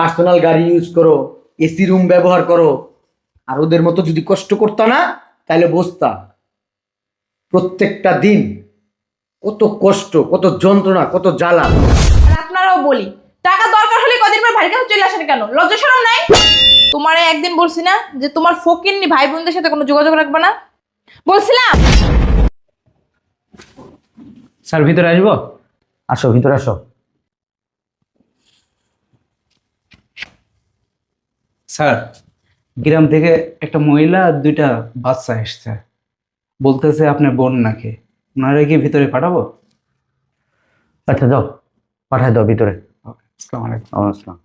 Personal গাড়ি use করো AC room ব্যবহার করো। আর ওদের মতো যদি কষ্ট করতা না তাহলে বসতা। প্রত্যেকটা দিন কত কষ্ট কত যন্ত্রণা কত জ্বালা। আর আপনারাও বলি টাকা দরকার হলে কদিন পর ভাইয়ের কাছে চলে আসেন কেন? লজ্জা শরম নাই? তোমারে একদিন বলছি না যে তোমার ফকিন্নি ভাই বোনদের সাথে কোনো যোগাযোগ রাখবে না? বলছিলাম। স্যার ভিতরে আসব? আসো ভিতরে আসো। স্যার গ্রাম থেকে একটা মহিলা আর দুইটা বাচ্চা এসছে। বলতেছে আপনার বোন নাকি। ওনারা কি ভিতরে পাঠাবো? আচ্ছা যাও। পাঠায় দাও ভিতরে। ওকে আসসালামু আলাইকুম। আসসালাম।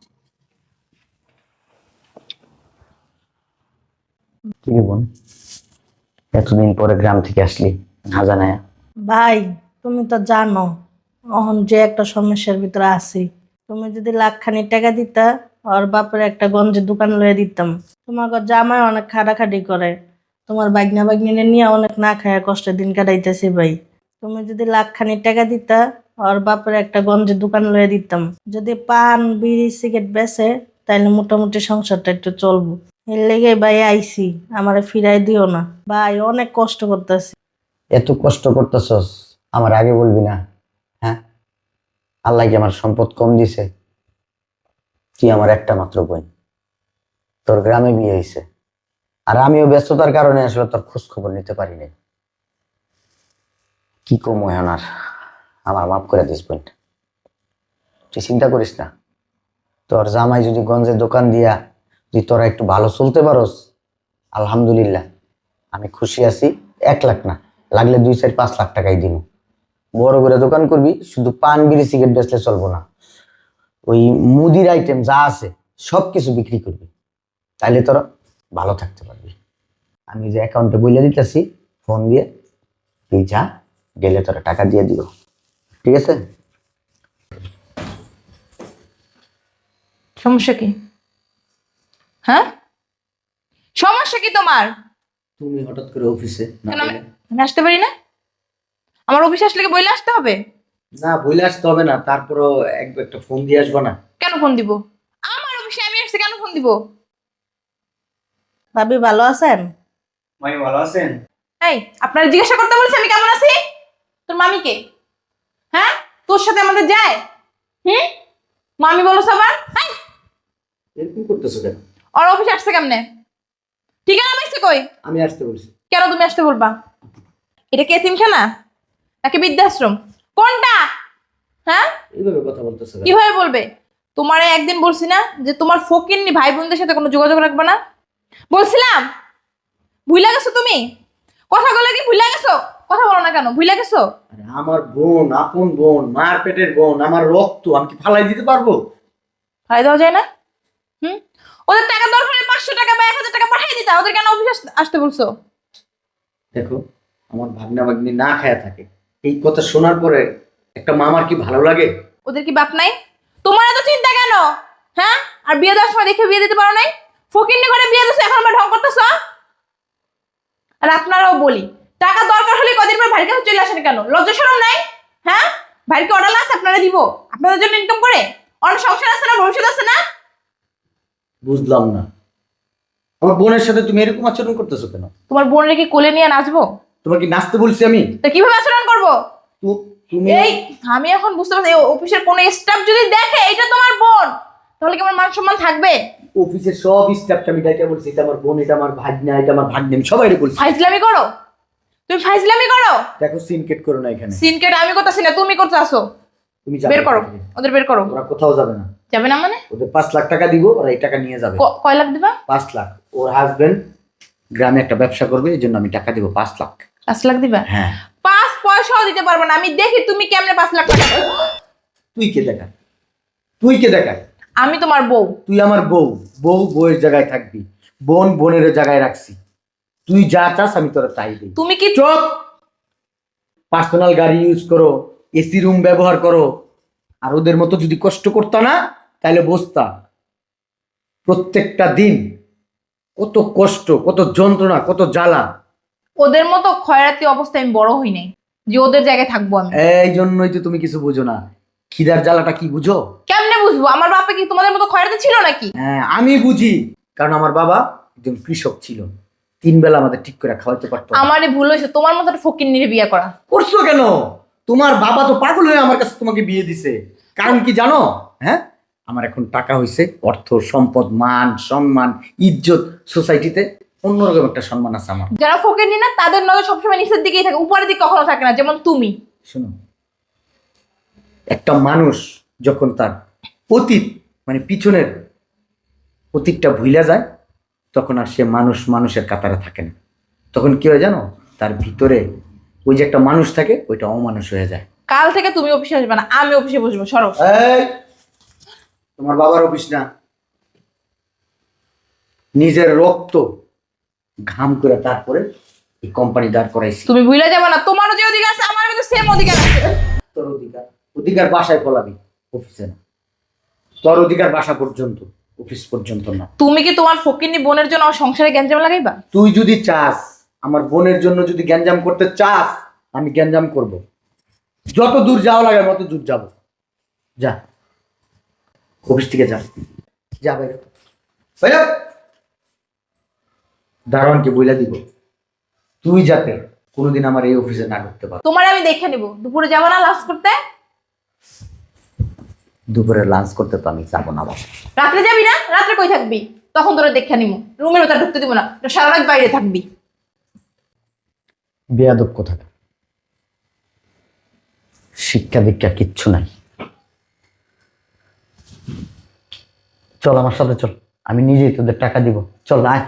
কি বোন? এতদিন পরে গ্রাম থেকে আসলি না জানায়। ভাই তুমি তো জানো এখন যে একটা সমস্যার ভিতরে আছি। তুমি যদি লাখখানি টাকা দিতা আর বাপের একটা গঞ্জের দোকান লয়ে দিতাম। তোমার জামাই অনেক খাটাখাটি করে। তোমার বাগনা বাগনিনে নিয়ে অনেক না খায় কষ্টের দিন কাটাইতেছি ভাই। তুমি যদি লাখখানি টাকা দিতা আর বাপের একটা গঞ্জের দোকান লয়ে দিতাম। যদি পান, বিড়ি, সিগারেট বেচে তাহলে মোটামুটি সংসারটা একটু চলবো। এর লেগে ভাই আইছি, আমার ফিরাই দিও না। ভাই, অনেক কষ্ট করতেছি। এত কষ্ট করতেছস, আমার আগে বলবি না হ্যাঁ? আল্লাহ কি আমার সম্পদ কম দিছে? তুই আমার একটা মাত্র বোন তোর গ্রামে বিয়ে হয়েছে আর আমিও ব্যস্ততার কারণে আসলে তোর খোঁজ খবর নিতে পারি নাই কি কম আর? আমার মাফ করে দিস বোন। তুই চিন্তা করিস না। তোর জামাই যদি গঞ্জে দোকান দিয়া তুই তোরা একটু ভালো চলতে পারোস, আলহামদুলিল্লাহ। আমি খুশি আছি, এক লাখ না, লাগলে দুই চার পাঁচ লাখ টাকাই দিব। বড় করে দোকান করবি, শুধু পান, বিড়ি, সিগারেট বেচলে চলবো না। ওই মুদির আইটেম যা আছে সব কিছু বিক্রি করবি। তাইলে তোরা ভালো থাকতে পারবি। আমি যে অ্যাকাউন্টে বইলে দিতেছি ফোন দিয়ে তুই যা গেলে তোরা টাকা দিয়ে দিব। ঠিক আছে? সমস্যা কি? হ্যাঁ? সমস্যা কি তোমার? তুমি হঠাৎ করে অফিসে আমি আসতে পারি না? আমার অফিসে আসলে কি বইলে আসতে হবে? না বইলে আসতে হবে না তারপরও এক একটা ফোন দিয়ে আসব না। কেন ফোন দিব? আমার অফিসে আমি আসছি কেন ফোন দিব? ভাবি ভালো আছেন? ভাই ভালো আছেন? এই আপনারা জিজ্ঞাসা করতে বলছি আমি কেমন আছি? তোর মামিকে হ্যাঁ? তোর সাথে আমাদের যায়? হুম? মামি বলো সবার। এই, এরকম করতেছো কেন? ওর অফিসে আসছে কেমনে? ঠিকানা পাইছে কই? আমি আসতে বলছি। কেন তুমি আসতে বলবা? এটা কি এতিমখানা? নাকি বৃদ্ধাশ্রম? কোনটা? হ্যাঁ? এইভাবে কথা বলতেছো কেন? কীভাবে বলবে? তোমারে একদিন বলছি না যে তোমার ফকিন্নি ভাই বোনদের সাথে কোনো যোগাযোগ রাখবে না? বলছিলাম। ভুলে গেছো তুমি? কথা বলে কি ভুলে গেছো? কথা বলো না কেন ভুলে গেছো? আরে আমার বোন আপন বোন মার পেটের বোন আমার রক্ত আমি কি ফালাই দিতে পারব? ফাই দেওয়া যায় না? হুম? ওদের টাকা দরকার হলে পাঁচশো টাকা বা এক হাজার টাকা পাঠিয়ে দিতা ওদের কেন অফিস আসতে বলছো? দেখো আমার ভাগনা ভাগ্নি না খায়া থাকে। এই কথা শোনার পরে একটা মামার কি ভালো লাগে? ওদের কি বাপ নাই? তোমার এত চিন্তা কেন? হ্যাঁ? আর বিয়ে দেওয়ার সময় দেখে বিয়ে দিতে পারো নাই? ফকিন্নি করে বিয়ে দিছো এখন আমরা ঢং করতেছ? আর আপনারাও বলি টাকা দরকার হলে কদিন পর ভাইয়ের কাছে চলে আসেন কেন? লজ্জা শরম নাই? হ্যাঁ? ভাইকে অর্ডার আছে? আপনারা দিব। আপনাদের জন্য ইনকাম করে? অনেক সংসার আছে না ভবিষ্যৎ আছে না? বুঝলাম না। আমার বোনের সাথে তুমি এরকম আচরণ করতেছো কেন? তোমার বোনের কি কোলে নিয়ে নাচবো? তোমার কি নাচতে বলছি আমি? তা কীভাবে আচরণ করব? তুমি এই আমি এখন বুঝতে পারছি এই অফিসের কোনো স্টাফ যদি দেখে এটা তোমার বোন। তাহলে কি আমার মান সম্মান থাকবে? অফিসের সব স্টাফকে আমি ডাইকা বলছি এটা আমার বোন এটা আমার ভাগ্না এটা আমার ভাগ্নি আমি সবাই বলছি। ফাইজলামি করো। তুমি ফাইজলামি করো। দেখো সিনকেট করো না এখানে। সিনকেট আমি করতেছি না তুমি করতে আসো। তুমি যাবে বের করো ওদের বের করো। ওরা কোথাও যাবে না। যাবে না মানে? ওদের পাঁচ লাখ টাকা দিব ওরা এই টাকা নিয়ে যাবে। কয় লাখ দিবা? পাঁচ লাখ। ওর হাজবেন্ড গ্রামে একটা ব্যবসা করবে এই জন্য আমি টাকা দিব পাঁচ লাখ। পাঁচ লাখ দিবা? হ্যাঁ। পয়সাও দিতে পারব না। আমি দেখি তুমি কেমনে পাঁচ লাখ টাকা। তুই কে দেখা তুই কে দেখায় আমি তোমার বউ। তুই আমার বউ। বউ বউয়ের জায়গায় থাকবি। বোন বোনের জায়গায় রাখছি। তুই যা চাস আমি তোরা তাই দিই। তুমি কি চুপ! পার্সোনাল গাড়ি ইউজ করো এসি রুম ব্যবহার করো। আর ওদের মতো যদি কষ্ট করতা না তাহলে বসতা। প্রত্যেকটা দিন কত কষ্ট কত যন্ত্রণা কত জ্বালা। ওদের মতো খয়রাতি অবস্থায় আমি বড় হই নাই। যে ওদের জায়গায় থাকব আমি। এই জন্যই তো তুমি কিছু বুঝো না। খিদার জ্বালাটা কি বুঝো? কেমনে বুঝব? আমার বাপে কি তোমাদের মতো খয়রাতে ছিল নাকি? হ্যাঁ আমি বুঝি। কারণ আমার বাবা একজন কৃষক ছিল। তিন বেলা আমাদের ঠিক করে খাওয়াতে পারতো না। আমারই ভুল হয়েছে। তোমার মতো ফকির নিয়ে বিয়ে করা। করছ কেন? তোমার বাবা তো পাগল হয়ে আমার কাছে তোমাকে বিয়ে দিছে। কারণ কি জানো? হ্যাঁ? আমার এখন টাকা হয়েছে অর্থ সম্পদ মান সম্মান ইজ্জত সোসাইটিতে অন্যরকম একটা সম্মান আছে আমার। যারা ফকির না তাদের নজর সবসময় নিচের দিকেই থাকে উপরের দিকে কখনো থাকে না যেমন তুমি। শোনো একটা মানুষ যখন তার অতীত মানে পিছনের অতীতটা ভুলে যায় তখন আর সে মানুষ মানুষের কাতারে থাকে না। তখন কি হয় জানো? তার ভিতরে ওই যে একটা মানুষ থাকে ওইটা অমানুষ হয়ে যায়। কাল থেকে তুমি অফিসে আসবে না আমি অফিসে বসবো সরো। এই তোমার বাবার অফিস না। নিজের রক্ত ঘাম করে তারপরে এই কোম্পানি দাঁড় করাইছি। তুমি ভুলে যাবে না তোমারও যে অধিকার আছে আমারও কিন্তু সেম অধিকার আছে। তোর অধিকার। অধিকার বাসায় ফলাবি অফিসে না। তোর অধিকার বাসা পর্যন্ত অফিস পর্যন্ত না। তুমি কি তোমার ফকিরনি বোনের জন্য আমার সংসারে গ্যাঞ্জাম লাগাইবা? তুই যদি চাস আমার বোনের জন্য যদি গ্যাঞ্জাম করতে চাস আমি গ্যাঞ্জাম করব। যত দূর যাওয়া লাগে তত দূর যাব। যা অফিস থেকে যা। যা বাইরে। বাইরে। দারোয়ানকে বইলা দিব। তুই যাতে কোনোদিন আমার এই অফিসে না ঢুকতে পার। তোমার আমি দেখে নিব। দুপুরে যাব না লাঞ্চ করতে? দুপুরে লাঞ্চ করতে তো আমি যাব না বাবা। রাত্রে যাবি না? রাত্রে কই থাকবি? তখন তোরা দেখে নিব। রুমের ভেতর ঢুকতে দিব না। তো সারা রাত বাইরে থাকবি। বেয়াদব কোথাকা শিক্ষা দীক্ষা কিচ্ছু নাই। চল আমার সাথে চল। আমি নিজেই তোদের টাকা দিব। চল আয়।